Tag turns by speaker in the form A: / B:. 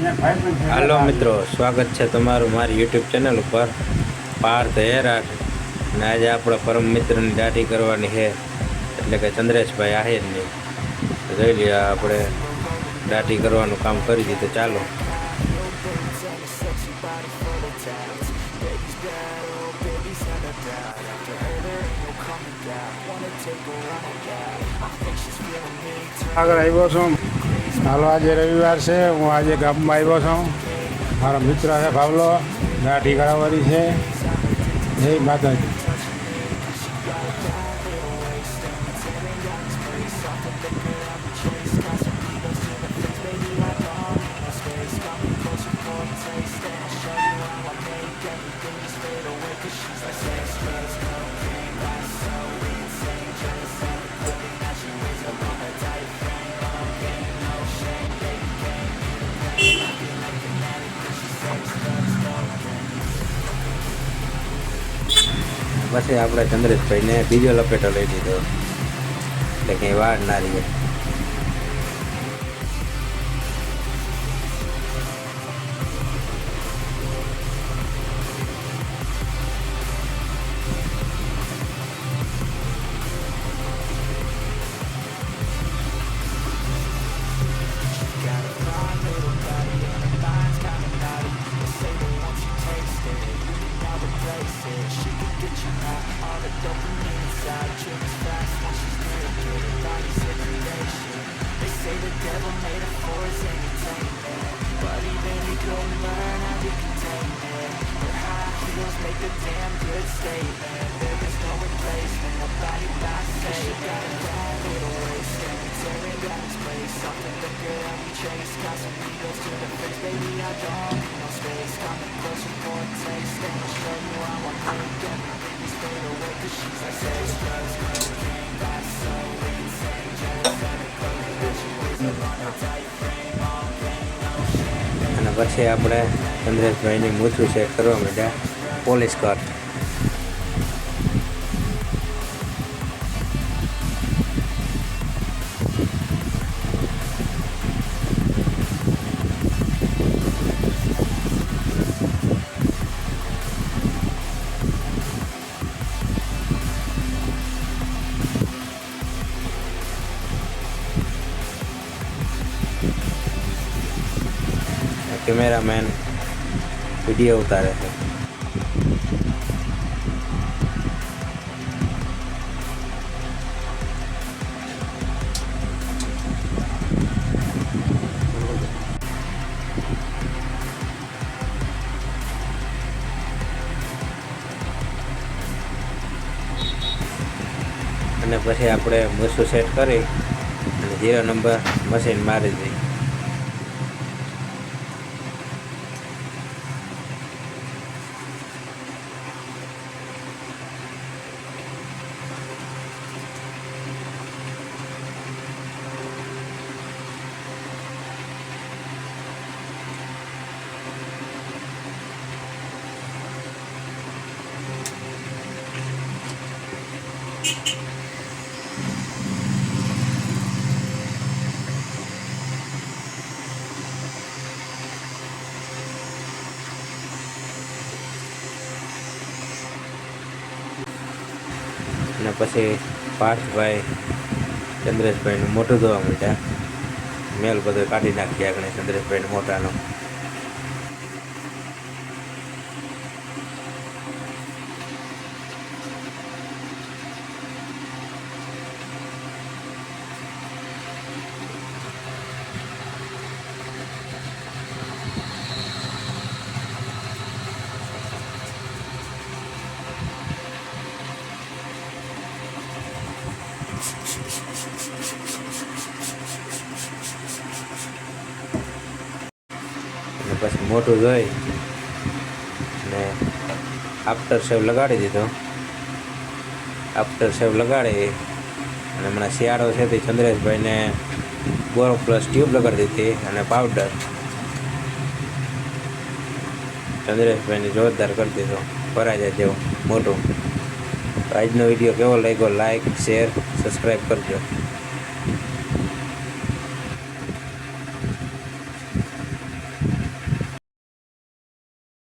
A: હાલો મિત્રો,
B: સ્વાગત છે તમારું મારી યુટ્યુબ ચેનલ ઉપર. પાર્થ હેરાટ અને આજે આપણે પરમ મિત્રની દાઢી કરવાની છે. એટલે કે ચંદ્રેશભાઈ આહિરની જોઈ લઈએ આપણે દાઢી કરવાનું કામ કરી દીધું. ચાલો.
A: આગળ આવ્યો છું. હાલો, આજે રવિવાર છે. હું આજે ગામમાં આવ્યો છું. મારા મિત્ર છે ભાવલો. ગાંઠી કરાવવાની છે. જય માતાજી.
B: પછી આપણે ચંદ્રેશભાઈને બીજો લપેટો લઈ દીધો એટલે કંઈ વાર ના
C: places She can get you high, all the dopamine inside Drinks fast while she's naked, body's a creation They say the devil made her for us અને
B: પછી આપણે ચંદ્રેશભાઈની મૂછું છે કરવા માંડ્યા પોલીસ કટ કેમેરામેન વીડિયો ઉતારે છે. અને પછી આપણે બસો સેટ કરી અને ઝીરો નંબર મશીન મારી દઈએ. અને પછી પાર્થભાઈ ચંદ્રેશભાઈનું મોટું ધોવા માંડ્યા. મેલ બધો કાઢી નાખ્યા આગળ ચંદ્રેશભાઈને મોટાનો પછી મોટું જોઈ અને આફ્ટર સેવ લગાડી દીધો. આફ્ટર સેવ લગાડી અને હમણાં શિયાળો છે તે ચંદ્રેશભાઈને બોરો પ્લસ ટ્યુબ લગાડી દીધી અને પાવડર ચંદ્રેશભાઈને જોરદાર કરી દીધો. ભરાઈ જાય જેવું મોટું આજનો વીડિયો કેવો લાગ્યો? લાઈક શેર સબસ્ક્રાઈબ કરજો.